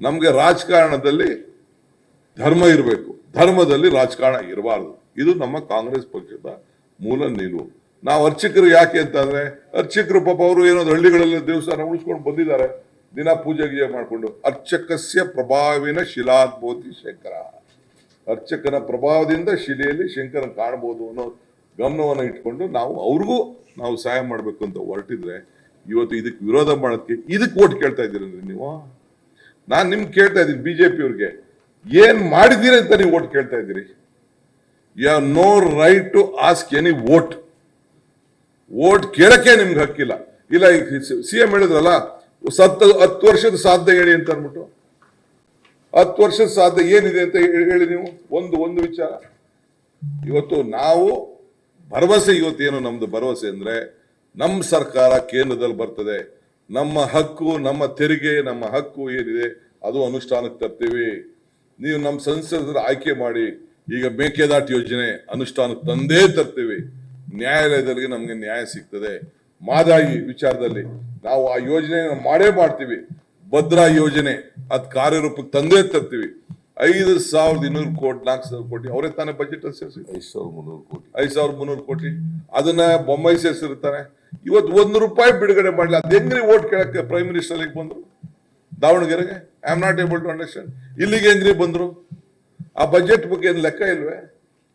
ನಮ್ಗೆ ರಾಜಕಾರಣದಲ್ಲಿ ಧರ್ಮ ಇರಬೇಕು. ಧರ್ಮದಲ್ಲಿ ರಾಜಕಾರಣ ಇರಬಾರದು. ಇದು ನಮ್ಮ ಕಾಂಗ್ರೆಸ್ ಪಕ್ಷದ ಮೂಲ ನಿಲುವು. ನಾವು ಅರ್ಚಕರು ಯಾಕೆ ಅಂತಂದ್ರೆ, ಅರ್ಚಕರು ಪಾಪ ಅವರು ಏನೋ ಹಳ್ಳಿಗಳಲ್ಲಿ ದೇವಸ್ಥಾನ ಉಳಿಸ್ಕೊಂಡು ಬಂದಿದ್ದಾರೆ. ದಿನ ಪೂಜೆ ಗೀಜೆ ಮಾಡಿಕೊಂಡು. ಅರ್ಚಕಸ್ಯ ಪ್ರಭಾವಿನ ಶಿಲಾದ್ಭೂತಿ ಶಂಕರ. ಅರ್ಚಕನ ಪ್ರಭಾವದಿಂದ ಶಿಲೆಯಲ್ಲಿ ಶಂಕರನ ಕಾಣಬಹುದು ಅನ್ನೋ ಗಮನವನ್ನು ಇಟ್ಕೊಂಡು ನಾವು ಅವ್ರಿಗೂ ನಾವು ಸಹಾಯ ಮಾಡಬೇಕು ಅಂತ ಹೊರಟಿದ್ರೆ, ಇವತ್ತು ಇದಕ್ಕೆ ವಿರೋಧ ಮಾಡೋಕ್ಕೆ ಇದಕ್ಕೆ ಓಟ್ ಕೇಳ್ತಾ ಇದ್ದೀರಿ ನೀವು? ನಾನು ನಿಮ್ಗೆ ಕೇಳ್ತಾ ಇದ್ದೀನಿ ಬಿಜೆಪಿ ಪಿಯವ್ರಿಗೆ ಏನ್ ಮಾಡಿದ್ದೀರಿ ಅಂತ ನೀವು ಓಟ್ ಕೇಳ್ತಾ ಇದ್ದೀರಿ? You have no right to ask any vote vote ಕೇಳಕ್ಕೆ ನಿಮ್ಗೆ ಹಕ್ಕಿಲ್ಲ. ಇಲ್ಲ ಈಗ ಸಿ ಎಂ ಹೇಳಿದ್ರಲ್ಲ, ಸತ್ತು ಹತ್ತು ವರ್ಷದ ಸಾಧ್ಯ ಹೇಳಿ ಅಂತ ಅಂದ್ಬಿಟ್ಟು. ಹತ್ತು ವರ್ಷದ ಸಾಧ್ಯ ಏನಿದೆ ಅಂತ ಹೇಳಿ ನೀವು. ಒಂದು ಒಂದು ವಿಚಾರ. ಇವತ್ತು ನಾವು ಭರವಸೆ ಇವತ್ತೇನು ನಮ್ದು ಭರವಸೆ ಅಂದ್ರೆ ನಮ್ಮ ಸರ್ಕಾರ ಕೇಂದ್ರದಲ್ಲಿ ಬರ್ತದೆ. ನಮ್ಮ ಹಕ್ಕು ನಮ್ಮ ತೆರಿಗೆ ನಮ್ಮ ಹಕ್ಕು ಏನಿದೆ ಅದು ಅನುಷ್ಠಾನಕ್ಕೆ ತರ್ತೀವಿ. ನೀವು ನಮ್ಮ ಸಂಸದರು ಆಯ್ಕೆ ಮಾಡಿ ಈಗ ಮೇಕೆದಾಟು ಯೋಜನೆ ಅನುಷ್ಠಾನಕ್ಕೆ ತಂದೇ ತರ್ತೀವಿ. ನ್ಯಾಯಾಲಯದಲ್ಲಿ ನಮಗೆ ನ್ಯಾಯ ಸಿಗ್ತದೆ. ಮಾದಾಯಿ ವಿಚಾರದಲ್ಲಿ ನಾವು ಆ ಯೋಜನೆ ಮಾಡೇ ಮಾಡ್ತೀವಿ. ಭದ್ರಾ ಯೋಜನೆ ಅದ್ ಕಾರ್ಯರೂಪಕ್ಕೆ ತಂದೇ ತರ್ತೀವಿ. ಐದು ಸಾವಿರದ ಇನ್ನೂರು ಕೋಟಿ ನಾಲ್ಕು ಸಾವಿರ ಕೋಟಿ ಅವರೇ ತಾನೇ ಬಜೆಟ್ ಅಲ್ಲಿ ಸೇರಿಸಿ. ಐದು ಸಾವಿರದ ಮುನ್ನೂರು ಕೋಟಿ. ಐದು ಸಾವಿರದ ಮುನ್ನೂರು ಕೋಟಿ. ಅದನ್ನ ಬೊಂಬೈ ಸೇರಿಸಿರ್ತಾನೆ ಇವತ್ತು ಒಂದು ರೂಪಾಯಿ ಬಿಡುಗಡೆ ಮಾಡಲಿ ಅದು ಹೆಂಗ್ರಿ ಓಟ್ ಕೇಳಕ್ಕೆ ಪ್ರೈಮ್ ಮಿನಿಸ್ಟರ್ ಅಲ್ಲಿಗೆ ಬಂದ್ರು? ದಾವಣಗೆರೆಗೆ? I am not able to understand ಇಲ್ಲಿಗೆ ಹೆಂಗ್ರಿ ಬಂದ್ರು? ಆ ಬಜೆಟ್ ಬಗ್ಗೆ ಏನು ಲೆಕ್ಕ ಇಲ್ವೇ?